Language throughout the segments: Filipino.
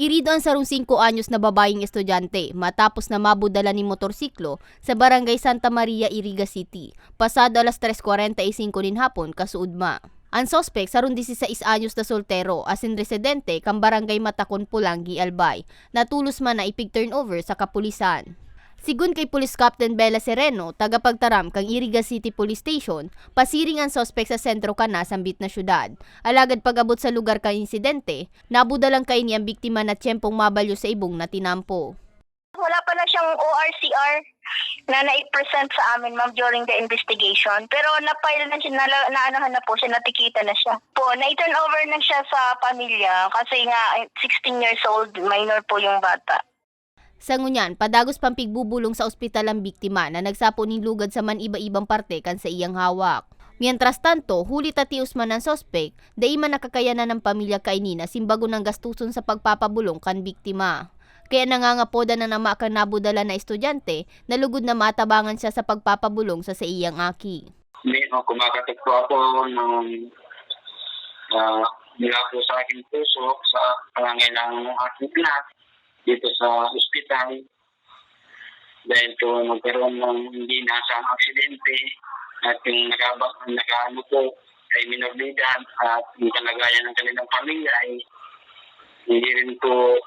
Irido ang sarong 5 anyos na babaeng estudyante matapos na mabudala ni motorsiklo sa barangay Santa Maria, Iriga City, pasado alas 3.45 nin hapon kasuudma. Ang sospek sarong 16 anyos na soltero asin residente kang barangay Matakon Pulangi, Albay, natulos man na ipig turnover sa kapulisan. Sigun kay Police Captain Bella Sereno, tagapagtaram kang Iriga City Police Station, pasiring ang sospek sa sentro kana sa ambit na syudad. Alagad pagabot sa lugar ka insidente, nabudalang kay ang biktima na tiyempong mabalyo sa ibong na tinampo. Wala pa na siyang ORCR na na-present sa amin, ma'am, during the investigation. Pero na-file na siya, na, naanohan na po siya, natikita na siya. Po, na-turn over na siya sa pamilya kasi nga 16 years old, minor po yung bata. Sa ngunyan, padagos pang pigbubulong sa ospital ang biktima na nagsapo ning lugad sa man iba-ibang parte kan sa iyang hawak. Mientras tanto, huli tatius man ang sospek, dai man nakakayanan ng pamilya kay Nina simbago ng gastuson sa pagpapabulong kan biktima. Kaya nangangapoda na nama kan nabudala na estudyante na lugod na matabangan siya sa pagpapabulong sa sa iyang aki. May uh, kumakatok po ako ng uh, mula po sa aking puso sa pangangailangan ng aking anak dito sa ospital dahil po magkaroon ng hindi nasang aksidente at yung nakabak nakaano po ay minor de edad at yung kalagayan ng kanilang pamilya ay hindi rin po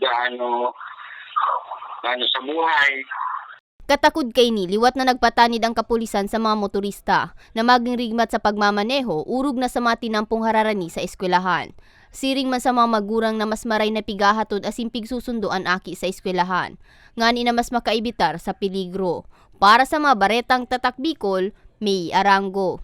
gaano gaano sa buhay Katakod kay ni, liwat na nagpatanid ang kapulisan sa mga motorista na maging rigmat sa pagmamaneho, urog na sa mga tinampong hararani sa eskwelahan. Siring man sa mga magurang na mas maray na pigahatod as impig susunduan aki sa eskwelahan. Ngani na mas makaibitar sa peligro. Para sa mga baretang tatak Bicol, May Arango.